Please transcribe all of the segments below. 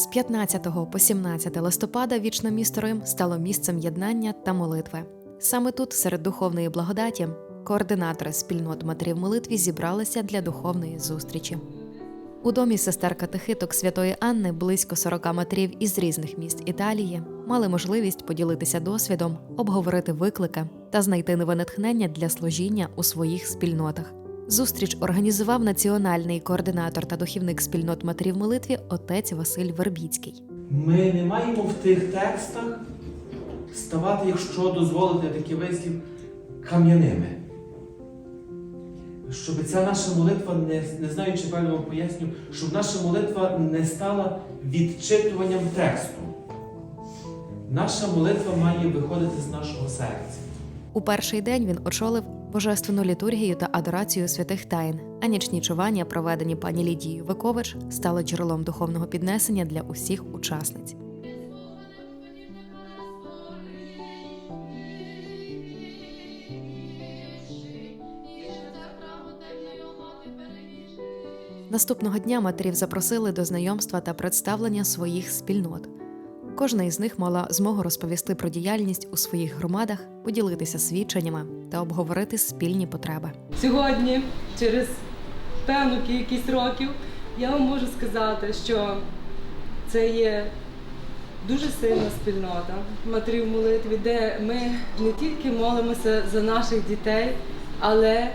З 15 по 17 листопада вічне місто Рим стало місцем єднання та молитви. Саме тут, серед духовної благодаті, координатори спільнот матерів молитві зібралися для духовної зустрічі. У домі сестер катехиток Святої Анни близько 40 матерів із різних міст Італії мали можливість поділитися досвідом, обговорити виклики та знайти нове натхнення для служіння у своїх спільнотах. Зустріч організував національний координатор та духівник спільнот матерів молитві отець Василь Вербіцький. Ми не маємо в тих текстах ставати, якщо дозволити такий вислів, кам'яними. Щоб ця наша молитва, не, не знаю, чи правильно вам поясню, щоб наша молитва не стала відчитуванням тексту. Наша молитва має виходити з нашого серця. У перший день він очолив божественну літургію та адорацію святих тайн, а нічні чування, проведені пані Лідією Викович, стали джерелом духовного піднесення для усіх учасниць. Наступного дня матерів запросили до знайомства та представлення своїх спільнот. Кожна із них мала змогу розповісти про діяльність у своїх громадах, поділитися свідченнями та обговорити спільні потреби. Сьогодні, через певну кількість років, я вам можу сказати, що це є дуже сильна спільнота матерів молитві, де ми не тільки молимося за наших дітей, але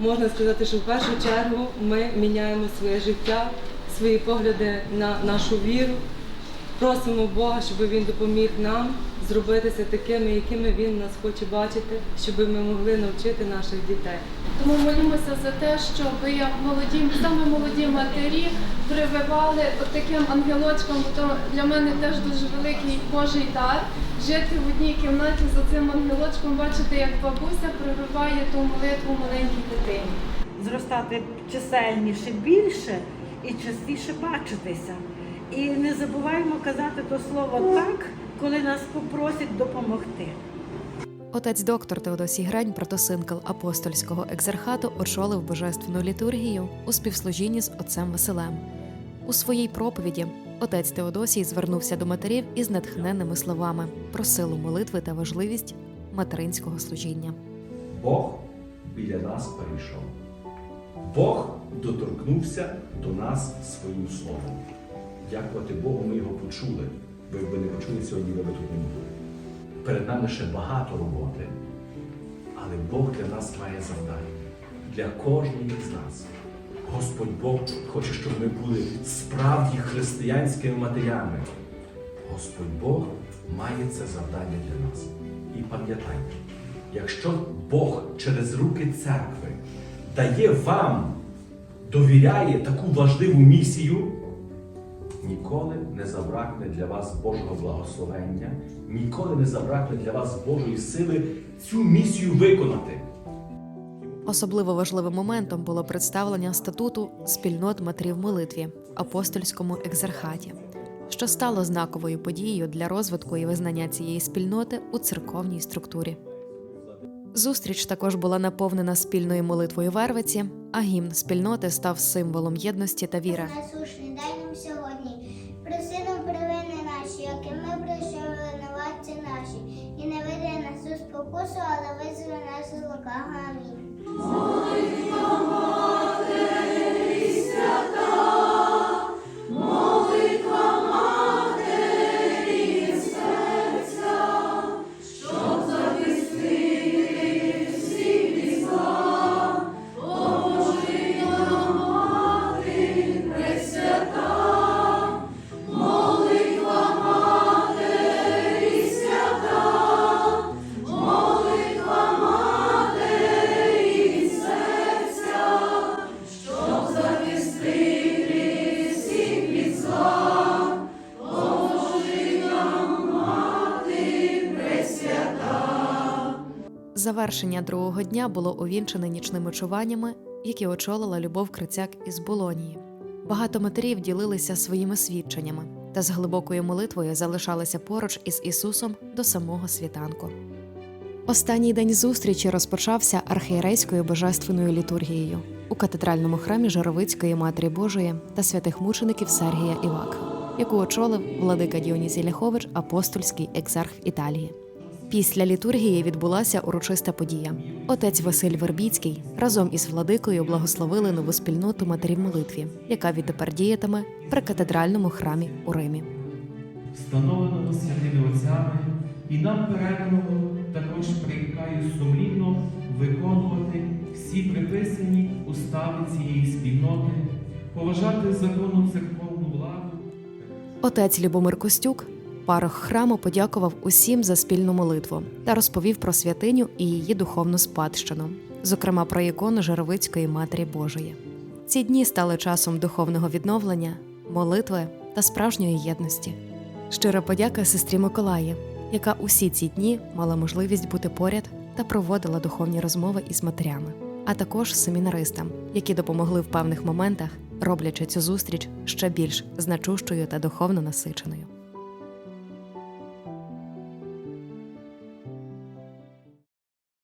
можна сказати, що в першу чергу ми міняємо своє життя, свої погляди на нашу віру. Просимо Бога, щоб Він допоміг нам зробитися такими, якими Він нас хоче бачити, щоб ми могли навчити наших дітей. Тому молімося за те, щоб як молоді, саме молоді матері прививали таким ангелочкам, бо то для мене теж дуже великий Божий дар. Жити в одній кімнаті за цим ангелочком, бачити, як бабуся прививає ту молитву маленькій дитині. зростати чисельніше більше і частіше бачитися. І не забуваємо казати то слово так, коли нас попросять допомогти. Отець доктор Теодосій Грань, протосинкл апостольського екзархату, очолив божественну літургію у співслужінні з отцем Василем. У своїй проповіді отець Теодосій звернувся до матерів із натхненними словами про силу молитви та важливість материнського служіння. Бог біля нас перейшов. Бог доторкнувся до нас своїм словом. Дякувати Богу, ми його почули. Ви б не почули сьогодні, ви б тут не були. Перед нами ще багато роботи, але Бог для нас має завдання. Для кожної з нас. Господь Бог хоче, щоб ми були справді християнськими матерями. Господь Бог має це завдання для нас. І пам'ятайте, якщо Бог через руки церкви дає вам, довіряє таку важливу місію, ніколи не забракне для вас Божого благословення, ніколи не забракне для вас Божої сили цю місію виконати. Особливо важливим моментом було представлення статуту спільнот матерів молитві в апостольському екзархаті, що стало знаковою подією для розвитку і визнання цієї спільноти у церковній структурі. Зустріч також була наповнена спільною молитвою Вервиці, а гімн спільноти став символом єдності та віри. Сьогодні. Проси нам провини наші, які ми прийшли винуватці наші. І не веди нас у спокусу, але визволи нас з лука. Амінь. Завершення другого дня було увінчене нічними чуваннями, які очолила Любов Крицяк із Болонії. Багато матерів ділилися своїми свідченнями та з глибокою молитвою залишалися поруч із Ісусом до самого світанку. Останній день зустрічі розпочався архієрейською божественною літургією. у катедральному храмі Жаровицької Матері Божої та святих мучеників Сергія Івака, яку очолив владика Діонісій Ляхович, апостольський екзарх Італії. Після літургії відбулася урочиста подія. Отець Василь Вербіцький разом із владикою благословили нову спільноту матерів молитві, яка відтепер діятиме при катедральному храмі у Римі. встановленого святими отцями, і нам переданого також прикаю сумлінно виконувати всі приписані устави цієї спільноти, поважати законну церковну владу. Отець Любомир Костюк, парох храму, подякував усім за спільну молитву та розповів про святиню і її духовну спадщину, зокрема про ікону Жаровицької Матері Божої. Ці дні стали часом духовного відновлення, молитви та справжньої єдності. Щира подяка сестрі Миколаї, яка усі ці дні мала можливість бути поряд та проводила духовні розмови із матерями, а також семінаристам, які допомогли в певних моментах, роблячи цю зустріч ще більш значущою та духовно насиченою.